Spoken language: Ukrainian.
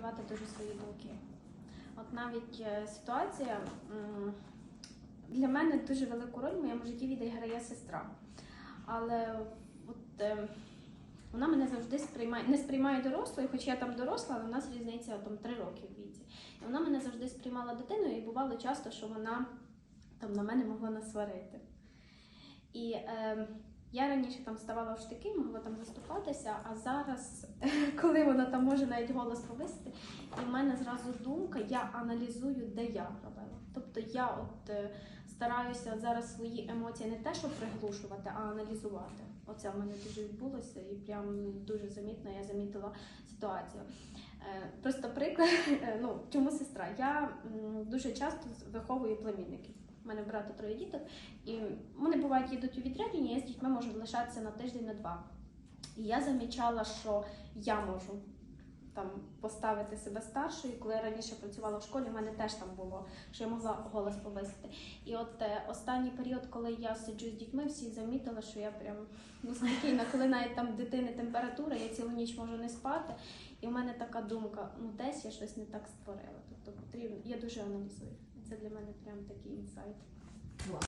Давати дуже свої думки. От навіть е, ситуація для мене дуже велику роль в моєму житті відіграє сестра. Але от, е, вона мене завжди сприймає, не сприймає дорослою, хоч я там доросла, але в нас різниця там три роки в віці. І вона мене завжди сприймала дитиною, і бувало часто, що вона там на мене могла насварити. І е, я раніше там ставала в штики, могла там заступатися, а зараз, коли вона там може навіть голос повисити, і в мене зразу думка, я аналізую, де я робила. Тобто я от е, стараюся зараз свої емоції не те, щоб приглушувати, а аналізувати. Оце в мене дуже відбулося і прям дуже замітно я замітила ситуацію. Е, Просто приклад, е, ну чому сестра? Я дуже часто виховую племінників. У мене брата троє діток, і вони бувають їдуть у відрядження, я з дітьми можу лишатися на тиждень на два. І я замічала, що я можу там поставити себе старшою. Коли я раніше працювала в школі, в мене теж там було, що я могла голос повисити. І от е, останній період, коли я сиджу з дітьми, всі замітили, що я прям ну, спокійна, коли навіть там дитини температура, я цілу ніч можу не спати. І в мене така думка: ну десь я щось не так створила. Тобто потрібно, я дуже аналізую. Це для мене прям такий інсайт.